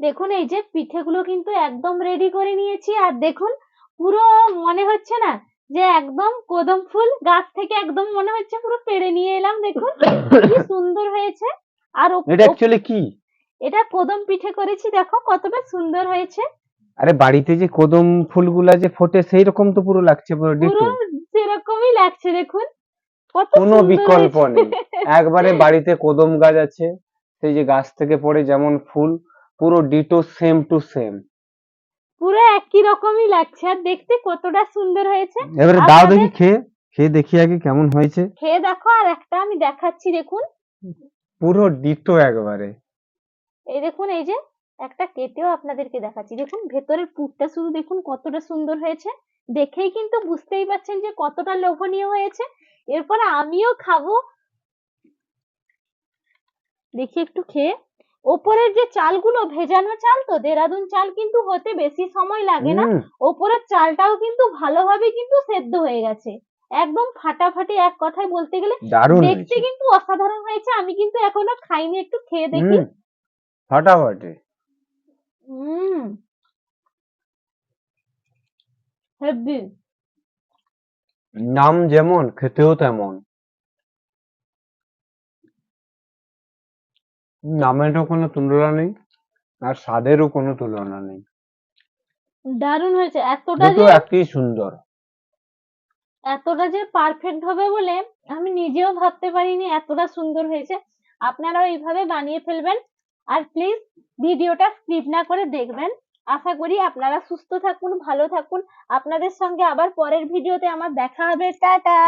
দেখুন এই যে পিঠেগুলো কিন্তু একদম রেডি করে নিয়েছি। আর দেখুন পুরো মনে হচ্ছে না যে একদম কদম ফুল গাছ থেকে একদম মনে হচ্ছে পুরো পেড়ে নিয়ে এলাম দেখুন। কি সুন্দর হয়েছে। আর এটা অ্যাকচুয়ালি কি? এটা কদম পিঠে করেছি দেখো কতটা সুন্দর হয়েছে। আরে বাড়িতে যে কদম ফুলগুলা যে ফোটে সেই রকম তো পুরো লাগছে পুরো পুরো সেরকমই লাগছে দেখুন। কত কোনো বিকল্প নেই। একবারে বাড়িতে কদম গাছ আছে সেই যে গাছ থেকে পড়ে যেমন ফুল পুরো ডিটো সেম টু সেম। পুরো একই রকমই লাগছে আর দেখতে কতটা সুন্দর হয়েছে। এবারে দাও দেখি খেয়ে খেয়ে দেখি আগে কেমন হয়েছে। খেয়ে দেখো আর একটা আমি দেখাচ্ছি দেখুন। পুরো ডিটো একবারে। এই দেখুন এই যে একটা কেটেও আপনাদেরকে দেখাচ্ছি। দেখুন ভেতরের পুরটা শুধু দেখুন কতটা সুন্দর হয়েছে। দেখেই কিন্তু বুঝতেই পারছেন যে কতটা লোভনীয় হয়েছে। এরপরে আমিও খাব। দেখি একটু খেয়ে। ওপরের যে চালগুলো ভেজানো চাল তো দেরাদুন চাল কিন্তু হতে বেশি সময় লাগে না। ওপরের চালটাও কিন্তু ভালোভাবে কিন্তু সেদ্ধ হয়ে গেছে। একদম ফাটাফাটি এক কথায় বলতে গেলে দেখতে কিন্তু অসাধারণ হয়েছে। আমি কিন্তু এখনও খাইনি একটু খেয়ে দেখি। ফাটাফাটি। হুম। হেব্বি। নাম যেমন খেতেও তেমন। নামেরও কোনো তুলনা নেই আর স্বাদেরও কোনো তুলনা নেই। দারুণ হয়েছে। এতটা দুটো যে একই সুন্দর। এতটা যে পারফেক্ট হবে বলে আমি নিজেও ভাবতে পারিনি এতটা সুন্দর হয়েছে। আপনারাও এইভাবে বানিয়ে ফেলবেন। আর প্লিজ ভিডিওটা স্কিপ না করে দেখবেন। আশা করি আপনারা সুস্থ থাকুন ভালো থাকুন। আপনাদের সঙ্গে আবার পরের ভিডিওতে আমার দেখা হবে। টাটা!